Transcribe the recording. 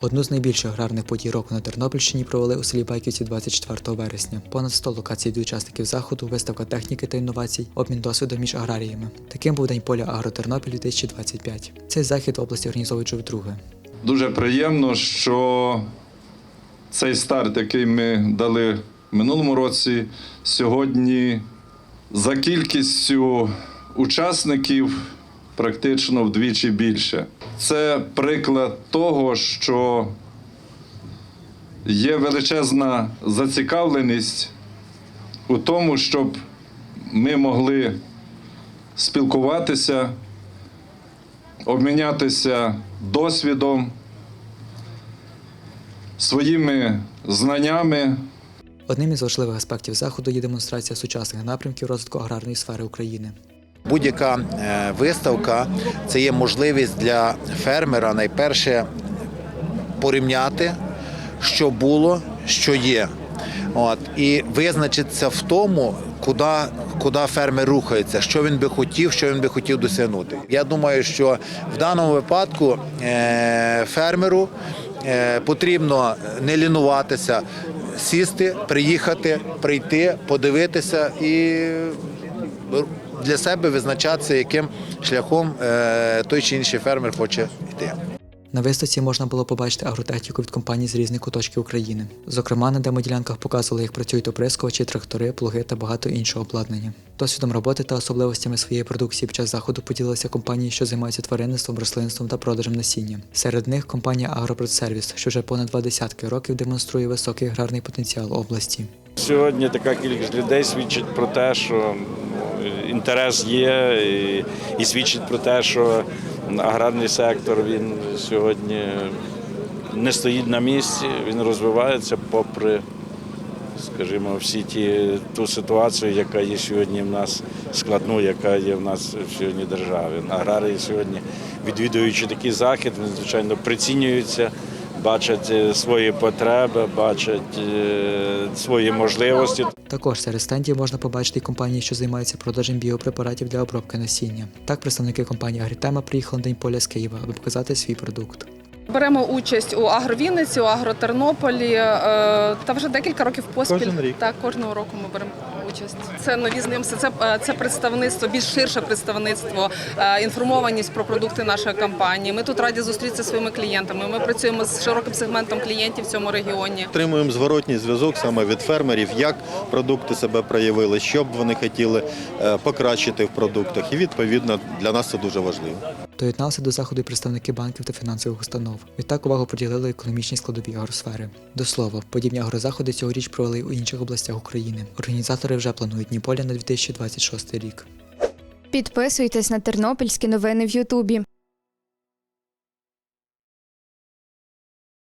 Одну з найбільших аграрних подій року на Тернопільщині провели у селі Байківці 24 вересня. Понад 100 локацій для учасників заходу, виставка техніки та інновацій, обмін досвідом між аграріями. Таким був День поля Агротернопіль 2025. Цей захід в області організовують вдруге. Дуже приємно, що цей старт, який ми дали в минулому році, сьогодні за кількістю учасників практично вдвічі більше. Це приклад того, що є величезна зацікавленість у тому, щоб ми могли спілкуватися, обмінятися досвідом, своїми знаннями. Одним із важливих аспектів заходу є демонстрація сучасних напрямків розвитку аграрної сфери України. Будь-яка е, виставка це є можливість для фермера найперше порівняти, що було, що є. От, і визначитися в тому, куди, куди фермер рухається, що він би хотів, що він би хотів досягнути. Я думаю, що в даному випадку е, фермеру е, потрібно не лінуватися, сісти, приїхати, прийти, подивитися і для себе визначатися, яким шляхом е, той чи інший фермер хоче йти. На виставці можна було побачити агротехніку від компаній з різних куточків України. Зокрема, на демоділянках показували, як працюють оприскувачі, трактори, плуги та багато іншого обладнання. Досвідом роботи та особливостями своєї продукції під час заходу поділилися компанії, що займаються тваринництвом, рослинством та продажем насіння. Серед них компанія Агропродсервіс, що вже понад два десятки років демонструє високий аграрний потенціал області. Сьогодні така кількість людей свідчить про те, що інтерес є, і, і свідчить про те, що аграрний сектор він сьогодні не стоїть на місці, він розвивається попри, скажімо, всі ті ту ситуацію, яка є сьогодні в нас складну, яка є в нас сьогодні державі. Аграрії сьогодні, відвідуючи такий захід, вони звичайно прицінюються бачать е, свої потреби, бачать е, свої можливості. Також серед стендів можна побачити компанії, що займаються продажем біопрепаратів для обробки насіння. Так, представники компанії Агрітема приїхали на День поля з Києва, аби показати свій продукт. Беремо участь у агровінниці, у агротернополі е, та вже декілька років поспіль. Кожен рік? Так, кожного року ми беремо участь. Це нові знайомства, це, е, це представництво, більш ширше представництво, е, інформованість про продукти нашої компанії. Ми тут раді зустрітися зі своїми клієнтами. Ми працюємо з широким сегментом клієнтів в цьому регіоні. Отримуємо зворотній зв'язок саме від фермерів, як продукти себе проявили, що б вони хотіли е, покращити в продуктах. І відповідно для нас це дуже важливо. Доєдналися до заходу і представники банків та фінансових установ. Відтак увагу приділили економічній складовій агросфери. До слова, подібні агрозаходи цьогоріч провели у інших областях України. Організатори вже планують Дні поля на 2026 рік. Підписуйтесь на тернопільські новини в Ютубі.